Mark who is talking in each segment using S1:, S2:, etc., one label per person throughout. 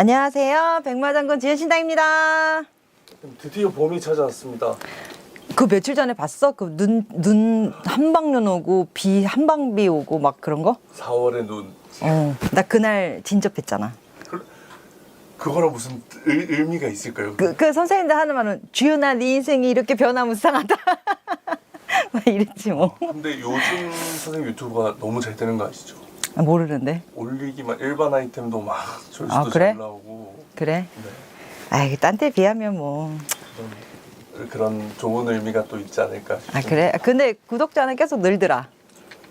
S1: 안녕하세요. 백마장군 지현신당입니다.
S2: 드디어 봄이 찾아왔습니다.
S1: 그 며칠 전에 봤어? 그 눈, 눈 한방눈 오고 비 한방비 오고 막 그런 거?
S2: 4월의 눈.
S1: 어. 나 그날 진접했잖아.
S2: 그거랑 무슨 의, 의미가 있을까요?
S1: 그, 그 선생님들 하는 말은 주윤아 네 인생이 이렇게 수상하다. 막 이랬지 뭐.
S2: 근데 요즘 선생님 유튜브가 너무 잘 되는 거 아시죠?
S1: 아, 모르는데.
S2: 올리기만 일반 아이템도 막 조회수도
S1: 아, 그래?
S2: 잘 나오고
S1: 그래?
S2: 네.
S1: 아이, 딴때 비하면 뭐.
S2: 그런, 그런 좋은 의미가 또 있지 않을까
S1: 아, 그래? 근데 구독자는 계속 늘더라.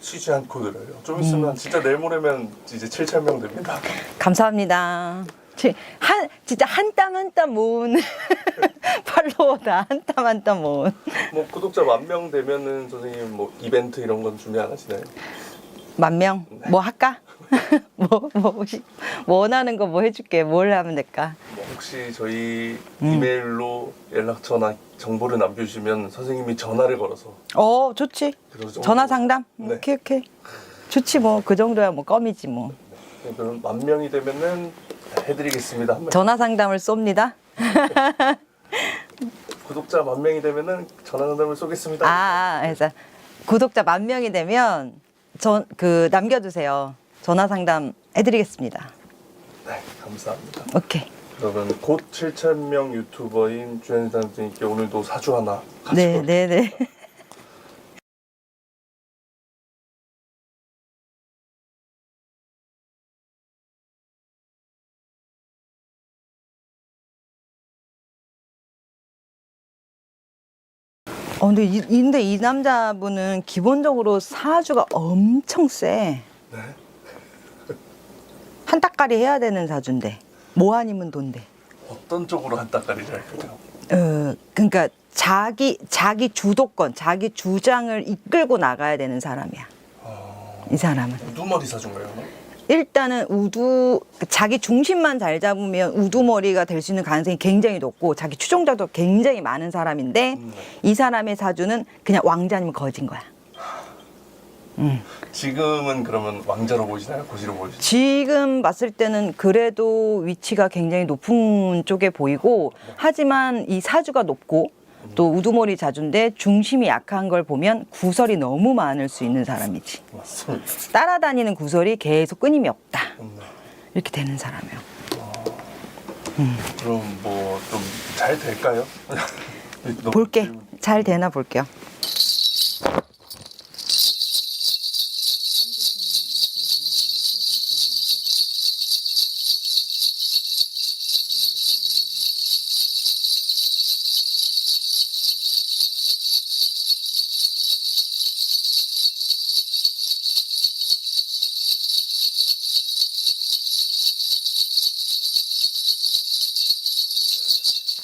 S2: 쉬지 않고 들어요. 좀 있으면 진짜 내일 모레면 이제 7천 명 됩니다.
S1: 감사합니다. 지- 한 진짜 한 땀 한 땀 모은 팔로워다 한 땀 한 땀 모은
S2: 뭐 구독자 만 명 되면은 선생님 뭐 이벤트 이런 건 준비 안 하시나요?
S1: 만 명 뭐 할까? 뭐, 뭐, 혹시 뭐 원하는 거 뭐 해줄게 뭘 하면 될까?
S2: 뭐 혹시 저희
S1: 음.
S2: 이메일로 연락처나 정보를 남겨주시면 선생님이 전화를 걸어서
S1: 어 좋지
S2: 그런 정도-
S1: 전화 상담
S2: 네.
S1: 오케이 오케이 좋지 뭐 그 정도야 뭐 껌이지 뭐
S2: 네, 그럼 만 명이 되면은 해드리겠습니다. 한.
S1: 전화 상담을 쏩니다.
S2: 구독자 만 명이 되면은 전화 상담을 쏘겠습니다.
S1: 아, 아 그래서 구독자 만 명이 되면 전 그 남겨주세요. 전화 상담 해드리겠습니다.
S2: 네, 감사합니다.
S1: 오케이.
S2: 그러면 곧 7천 명 유튜버인 주현 선생님께 오늘도 사주 하나 가지고
S1: 네, 네, 네. 어, 근데 이, 근데 이 남자분은 기본적으로 사주가 엄청 세.
S2: 네.
S1: 한 따까리 해야 되는 사주인데. 뭐 아니면 돈데.
S2: 어떤 쪽으로 한 따까리를 할까요?
S1: 어, 그러니까 자기 자기 주도권, 자기 주장을 이끌고 나가야 되는 사람이야.
S2: 어,
S1: 이 사람은
S2: 우두머리 사주인가요?
S1: 일단은 우두 자기 중심만 잘 잡으면 우두머리가 될 수 있는 가능성이 굉장히 높고 자기 추종자도 굉장히 많은 사람인데
S2: 음,
S1: 이 사람의 사주는 그냥 왕자님 거진 거야. 음.
S2: 지금은 그러면 왕자로 보이시나요? 고시로 보이시나요?
S1: 지금 봤을 때는 그래도 위치가 굉장히 높은 쪽에 보이고 하지만 이 사주가 높고 또 우두머리 자주인데 중심이 약한 걸 보면 구설이 너무 많을 수 있는 사람이지. 따라다니는 구설이 계속 끊임이 없다.
S2: 음, 네.
S1: 이렇게 되는 사람이에요.
S2: 그럼 뭐 좀 잘 될까요?
S1: 볼게. 잘 되나 볼게요.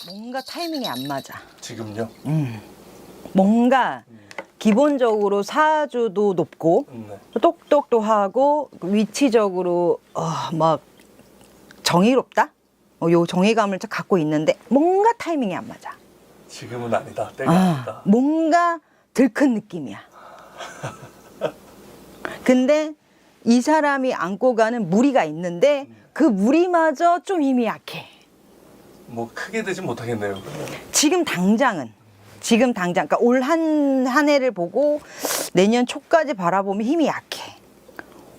S1: 뭔가 타이밍이 안 맞아.
S2: 지금요?
S1: 뭔가 기본적으로 사주도 높고
S2: 음, 네.
S1: 똑똑도 하고 위치적으로 어, 막 정의롭다. 어, 요 정의감을 좀 갖고 있는데 뭔가 타이밍이 안 맞아.
S2: 지금은 아니다. 때가
S1: 아,
S2: 아니다.
S1: 뭔가 들큰 느낌이야. 근데 이 사람이 안고 가는 무리가 있는데 그 무리마저 좀 힘이 약해.
S2: 뭐 크게 되진 못하겠네요.
S1: 지금 당장은 지금 당장 그러니까 올 한 한 해를 보고 내년 초까지 바라보면 힘이 약해.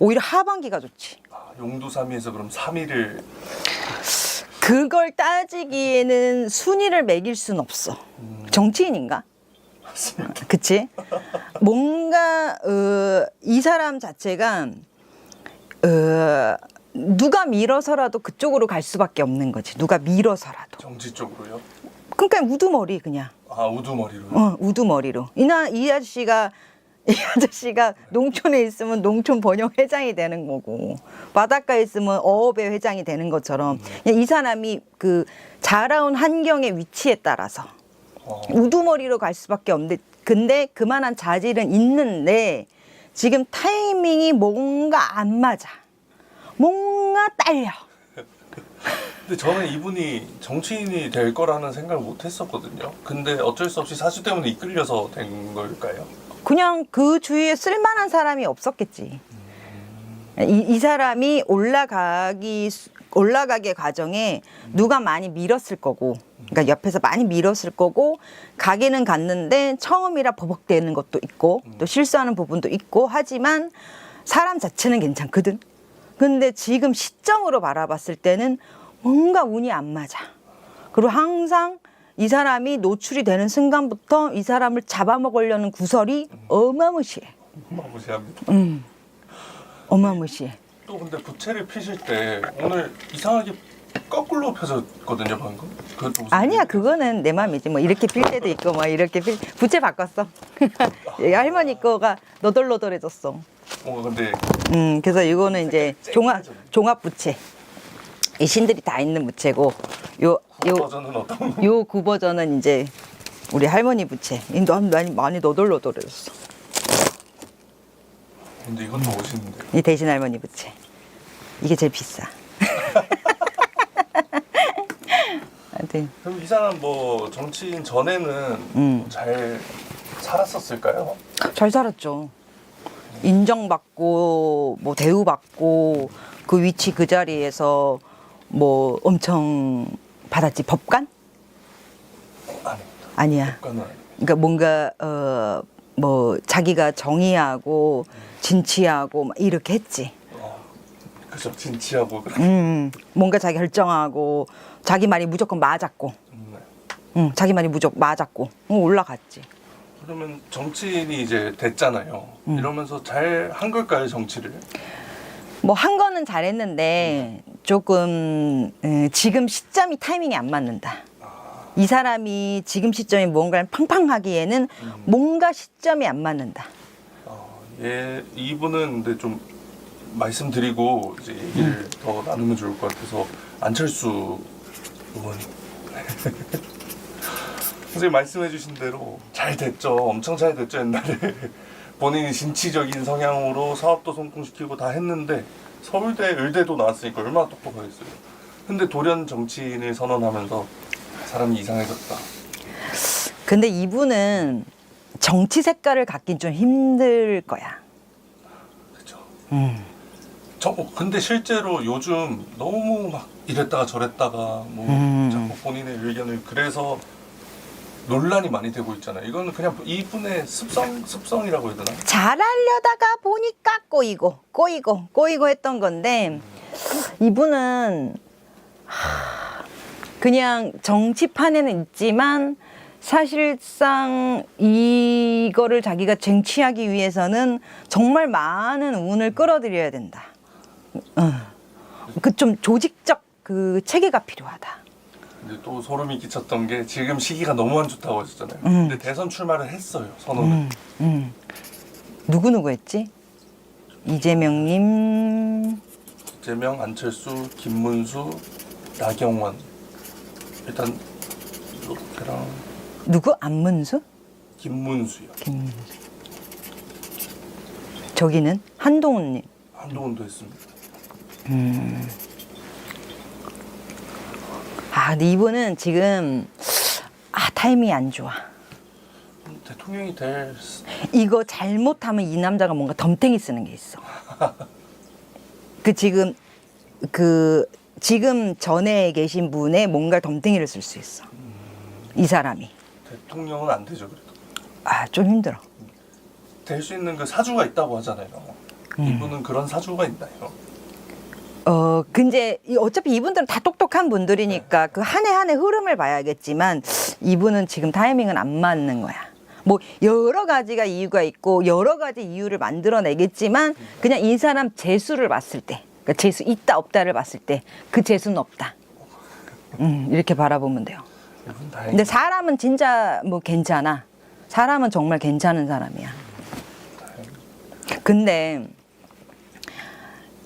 S1: 오히려 하반기가 좋지.
S2: 아, 용두삼이에서 그럼 3위를
S1: 그걸 따지기에는 순위를 매길 순 없어. 정치인인가?
S2: 맞습니다.
S1: 그치? 뭔가 어, 이 사람 자체가 어, 누가 밀어서라도 그쪽으로 갈 수밖에 없는 거지. 누가 밀어서라도.
S2: 정치 쪽으로요?
S1: 그러니까 우두머리 그냥.
S2: 아 우두머리로. 요
S1: 어, 우두머리로. 이나 이 아저씨가 이 아저씨가 농촌에 있으면 농촌 번영 회장이 되는 거고 바닷가에 있으면 어업의 회장이 되는 것처럼 그냥 이 사람이 그 자라온 환경의 위치에 따라서
S2: 어,
S1: 우두머리로 갈 수밖에 없는데 근데 그만한 자질은 있는데 지금 타이밍이 뭔가 안 맞아. 뭔가 딸려.
S2: 근데 저는 이분이 정치인이 될 거라는 생각을 못 했었거든요. 근데 어쩔 수 없이 사주 때문에 이끌려서 된 걸까요?
S1: 그냥 그 주위에 쓸만한 사람이 없었겠지. 이, 이 사람이 올라가기 수- 올라가게 과정에 누가 많이 밀었을 거고, 그러니까 옆에서 많이 밀었을 거고, 가기는 갔는데 처음이라 버벅대는 것도 있고, 또 실수하는 부분도 있고, 하지만 사람 자체는 괜찮거든. 근데 지금 시점으로 바라봤을 때는 뭔가 운이 안 맞아. 그리고 항상 이 사람이 노출이 되는 순간부터 이 사람을 잡아먹으려는 구설이 어마무시해.
S2: 무시합니다.
S1: 음. 어마무시해.
S2: 또 근데 부채를 피실 때 오늘 이상하게 거꾸로 펴졌거든요 방금. 그것도 무슨
S1: 아니야? 그거는 내 맘이지. 뭐 이렇게 필 때도 있고, 뭐 이렇게 필. 부채 바꿨어. 이 할머니 거가 너덜너덜해졌어.
S2: 뭔가 근데
S1: 음, 그래서 이거는 이제 종합. 종합 부채. 이 신들이 다 있는 부채고, 요구요
S2: 버전은 어떤 거?
S1: 요구 버전은 이제 우리 할머니 부채. 이 너무 많이 많이 너덜너덜해졌어.
S2: 근데 이건 더 멋있는데요.
S1: 이 대신 할머니 부채. 이게 제일 비싸. 하여튼
S2: 그럼 이 사람 뭐 정치인 전에는
S1: 음.
S2: 뭐잘 살았었을까요?
S1: 잘 살았죠. 인정받고 뭐 대우받고 그 위치 그 자리에서 뭐 엄청 받았지 법관. 아니야. 그러니까 뭔가 어 뭐 자기가 정의하고 진취하고 막 이렇게 했지.
S2: 어, 그죠 진치하고 그래.
S1: 음 뭔가 자기 결정하고 자기 말이 무조건 맞았고,
S2: 네.
S1: 응 자기 말이 무조건 맞았고 응, 올라갔지.
S2: 그러면 정치인이 이제 됐잖아요.
S1: 음.
S2: 이러면서 잘 한 걸까요 정치를?
S1: 뭐 한 거는 잘했는데 조금 에, 지금 시점이 타이밍이 안 맞는다. 이 사람이 지금 시점에 뭔가를 팡팡하기에는 뭔가 시점이 안 맞는다.
S2: 어, 예, 이분은 근데 좀 말씀드리고 이제 얘기를
S1: 음.
S2: 더 나누면 좋을 것 같아서 안철수 의원 선생님 말씀해주신 대로 잘 됐죠. 엄청 잘 됐죠 옛날에 본인이 진취적인 성향으로 사업도 성공시키고 다 했는데 서울대 의대도 나왔으니까 얼마나 똑똑하겠어요. 근데 돌연 정치인을 선언하면서 사람이 이상해졌다.
S1: 근데 이분은 정치 색깔을 갖긴 좀 힘들 거야.
S2: 그죠?
S1: 음.
S2: 저 어, 근데 실제로 요즘 너무 막 이랬다가 저랬다가 뭐
S1: 음.
S2: 자꾸 본인의 의견을 그래서 논란이 많이 되고 있잖아요. 이거는 그냥 이분의 습성 습성이라고 해야 되나?
S1: 잘하려다가 보니까 꼬이고 꼬이고 꼬이고 했던 건데 이분은 하, 그냥 정치판에는 있지만 사실상 이거를 자기가 쟁취하기 위해서는 정말 많은 운을 끌어들여야 된다. 어. 그좀 조직적 그 체계가 필요하다.
S2: 근데 또 소름이 끼쳤던 게 지금 시기가 너무 안 좋다고 하셨잖아요.
S1: 음.
S2: 근데 대선 출마를 했어요. 선언을.
S1: 음, 음. 누구 누구 했지? 이재명님,
S2: 이재명, 안철수, 김문수, 나경원. 일단 이렇게랑
S1: 누구 안문수?
S2: 김문수요.
S1: 김문수. 저기는 한동훈님.
S2: 한동훈도 했습니다.
S1: 아, 근데 이분은 지금 아 타이밍이 안 좋아.
S2: 음, 대통령이 될 수-
S1: 이거 잘못하면 이 남자가 뭔가 덤탱이 쓰는 게 있어. 그 지금 그 지금 전에 계신 분의 뭔가 덤탱이를 쓸 수 있어. 이 사람이.
S2: 대통령은 안 되죠 그래도.
S1: 아, 좀 힘들어.
S2: 될 수 있는 그 사주가 있다고 하잖아요.
S1: 음.
S2: 이분은 그런 사주가 있나요?
S1: 어, 근데 이- 어차피 이분들은 다 똑똑한 분들이니까 그 한 해 한 해 흐름을 봐야겠지만 이분은 지금 타이밍은 안 맞는 거야. 뭐 여러 가지가 이유가 있고 여러 가지 이유를 만들어내겠지만 그냥 이 사람 재수를 봤을 때, 그러니까 재수 있다 없다를 봤을 때 그 재수는 없다. 음, 이렇게 바라보면 돼요. 근데 사람은 진짜 뭐 괜찮아. 사람은 정말 괜찮은 사람이야. 근데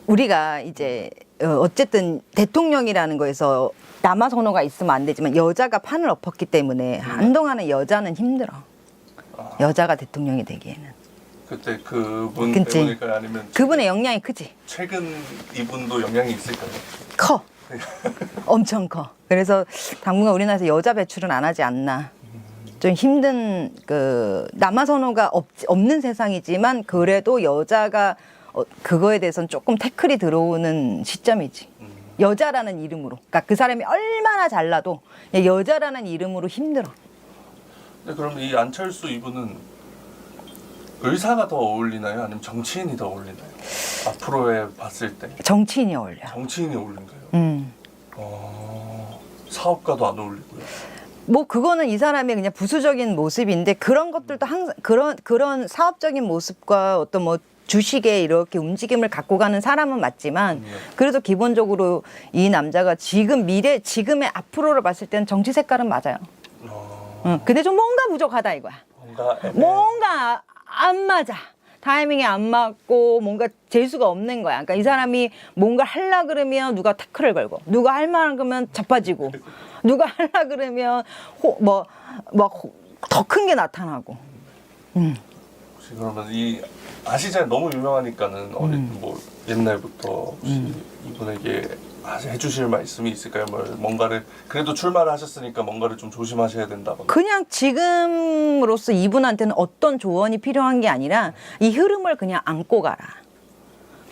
S1: 우리가 이제 어, 어쨌든 대통령이라는 거에서 남아 선호가 있으면 안 되지만 여자가 판을 엎었기 때문에 한동안은 여자는 힘들어.
S2: 아,
S1: 여자가 대통령이 되기에는
S2: 그때 그분
S1: 그치.
S2: 때문일까요? 아니면
S1: 그분의 영향이 크지.
S2: 최근 이분도 영향이 있을까요?
S1: 커. 엄청 커. 그래서 당분간 우리나라에서 여자 배출은 안 하지 않나. 좀 힘든 그 남아 선호가 없, 없는 세상이지만 그래도 여자가 어, 그거에 대해서는 조금 태클이 들어오는 시점이지. 여자라는 이름으로. 그러니까 그 사람이 얼마나 잘나도 여자라는 이름으로 힘들어.
S2: 근데 그럼 이 안철수 이분은 의사가 더 어울리나요? 아니면 정치인이 더 어울리나요? 앞으로에 봤을 때
S1: 정치인이 어울려.
S2: 정치인이 어울린가요?
S1: 음.
S2: 어, 사업가도 안 어울리고요.
S1: 뭐 그거는 이 사람의 그냥 부수적인 모습인데 그런 것들도 항상 그런 그런 사업적인 모습과 어떤 뭐 주식에 이렇게 움직임을 갖고 가는 사람은 맞지만
S2: 네.
S1: 그래도 기본적으로 이 남자가 지금 미래 지금의 앞으로를 봤을 때는 정치 색깔은 맞아요.
S2: 어,
S1: 응. 근데 좀 뭔가 부족하다 이거야.
S2: 뭔가 애매-
S1: 뭔가 안 맞아. 타이밍이 안 맞고 뭔가 재수가 없는 거야. 그러니까 이 사람이 뭔가 하려 그러면 누가 타클을 걸고 누가 할말 그러면 자빠지고 누가 하려 그러면 뭐뭐 더 큰 게 나타나고. 음.
S2: 혹시 그러면 이 아시잖아요. 너무 유명하니까는 어린
S1: 음.
S2: 뭐 옛날부터 혹시 이분에게 하시- 해주실 말씀이 있을까요? 뭐 뭔가를 그래도 출마를 하셨으니까 뭔가를 좀 조심하셔야 된다거나.
S1: 그냥 지금으로서 이분한테는 어떤 조언이 필요한 게 아니라 이 흐름을 그냥 안고 가라.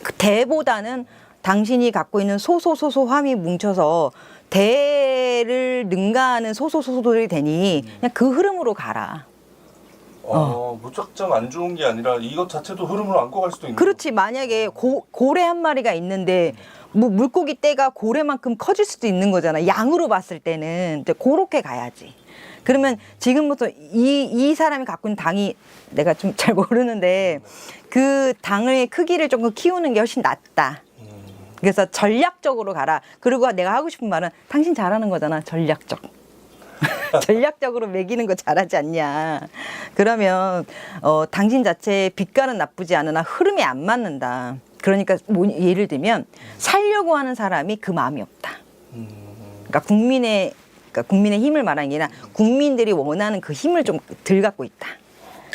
S1: 그 대보다는 당신이 갖고 있는 소소소소함이 뭉쳐서 대를 능가하는 소소소소들이 되니 그냥 그 흐름으로 가라.
S2: 어, 무작정 안 좋은 게 아니라 이것 자체도 흐름을 안고 갈 수도 있는.
S1: 그렇지. 만약에 고, 고래 한 마리가 있는데 뭐 물고기 떼가 고래만큼 커질 수도 있는 거잖아. 양으로 봤을 때는. 근데 그렇게 가야지. 그러면 지금부터 이, 이 사람이 갖고 있는 당이 내가 좀 잘 모르는데 그 당의 크기를 조금 키우는 게 훨씬 낫다.
S2: 음,
S1: 그래서 전략적으로 가라. 그리고 내가 하고 싶은 말은 당신 잘하는 거잖아. 전략적 전략적으로 매기는 거 잘하지 않냐 그러면 어 당신 자체의 빛깔은 나쁘지 않으나 흐름이 안 맞는다 그러니까 뭐, 예를 들면 살려고 하는 사람이 그 마음이 없다
S2: 음,
S1: 그러니까 국민의 그러니까 국민의 힘을 말하는 게 아니라 국민들이 원하는 그 힘을 좀 덜 갖고 있다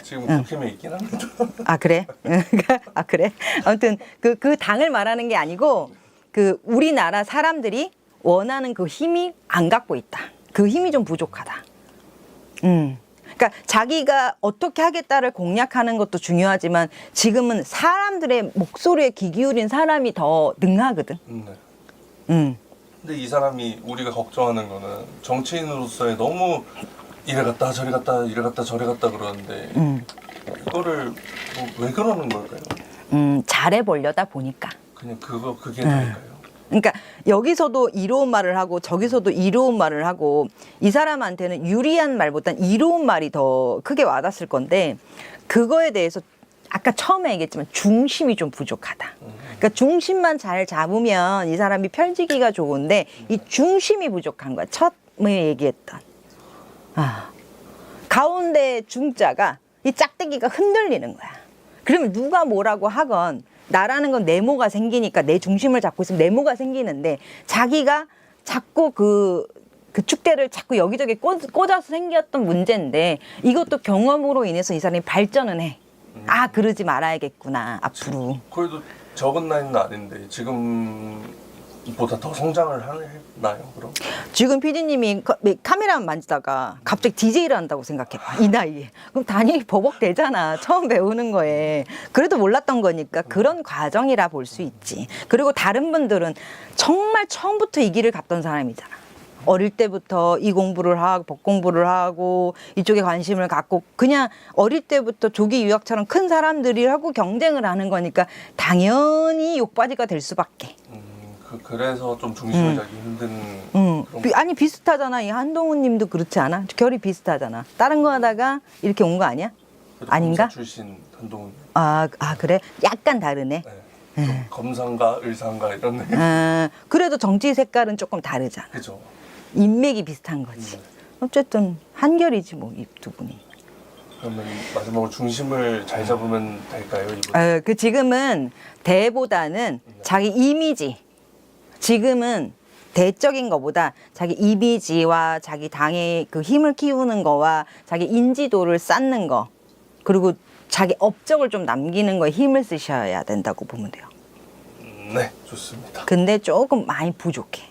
S2: 지금 국힘에 있긴 합니다.
S1: 아 그래? 아 그래? 아무튼 그 그 당을 말하는 게 아니고 그 우리나라 사람들이 원하는 그 힘이 안 갖고 있다. 그 힘이 좀 부족하다. 음. 그러니까 자기가 어떻게 하겠다를 공략하는 것도 중요하지만 지금은 사람들의 목소리에 귀 기울인 사람이 더 능하거든.
S2: 음, 네.
S1: 음.
S2: 근데 이 사람이 우리가 걱정하는 거는 정치인으로서의 너무 이래 갔다 저래 갔다 이래 갔다 저래 갔다 그러는데
S1: 음.
S2: 이거를 뭐 왜 그러는 걸까요?
S1: 음, 잘해 보려다 보니까.
S2: 그냥 그거 그게
S1: 네.
S2: 다일까요?
S1: 그러니까 여기서도 이로운 말을 하고 저기서도 이로운 말을 하고 이 사람한테는 유리한 말보단 이로운 말이 더 크게 와닿았을 건데 그거에 대해서 아까 처음에 얘기했지만 중심이 좀 부족하다. 그러니까 중심만 잘 잡으면 이 사람이 펼치기가 좋은데 이 중심이 부족한 거야. 처음에 얘기했던. 아. 가운데 중자가 이 짝대기가 흔들리는 거야. 그러면 누가 뭐라고 하건 나라는 건 네모가 생기니까 내 중심을 잡고 있으면 네모가 생기는데 자기가 자꾸 그, 그 축대를 자꾸 여기저기 꽂, 꽂아서 생겼던 문제인데 이것도 경험으로 인해서 이 사람이 발전은 해. 아, 그러지 말아야겠구나, 앞으로.
S2: 그래도 적은 나이는 아닌데 지금 보다 더 성장을 하나요? 그럼?
S1: 지금 피디님이 카메라 만지다가 갑자기 DJ를 한다고 생각해봐. 이 나이에. 그럼 당연히 버벅대잖아. 처음 배우는 거에. 그래도 몰랐던 거니까 그런 과정이라 볼 수 있지. 그리고 다른 분들은 정말 처음부터 이 길을 갔던 사람이잖아. 어릴 때부터 이 공부를 하고 법 공부를 하고 이쪽에 관심을 갖고 그냥 어릴 때부터 조기 유학처럼 큰 들이 하고 경쟁을 하는 거니까 당연히 욕바지가 될 수밖에.
S2: 음, 그, 그래서 좀 중심을
S1: 음.
S2: 잡기 힘든
S1: 응.
S2: 그런
S1: 비- 아니 비슷하잖아. 이 한동훈 님도 그렇지 않아? 결이 비슷하잖아. 다른 거 하다가 이렇게 온 거 아니야?
S2: 그래도
S1: 아닌가?
S2: 검사 출신 한동훈
S1: 아, 아 그래? 약간 다르네.
S2: 네. 좀 검사인가 의사인가 이런 느낌
S1: 아, 그래도 정치 색깔은 조금 다르잖아.
S2: 그죠?
S1: 인맥이 비슷한 거지.
S2: 네.
S1: 어쨌든 한결이지 뭐 이 두 분이.
S2: 그러면 마지막으로 중심을 잘 잡으면 될까요? 이분?
S1: 어, 그 지금은 대보다는 자기 이미지. 지금은 대적인 것보다 자기 이미지와 자기 당의 그 힘을 키우는 거와 자기 인지도를 쌓는 거 그리고 자기 업적을 좀 남기는 거에 힘을 쓰셔야 된다고 보면 돼요.
S2: 음, 네 좋습니다
S1: 근데 조금 많이 부족해.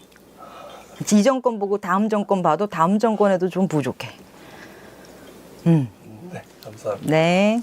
S1: 이 정권 보고 다음 정권 봐도 다음 정권에도 좀 부족해. 음,
S2: 네 감사합니다
S1: 네.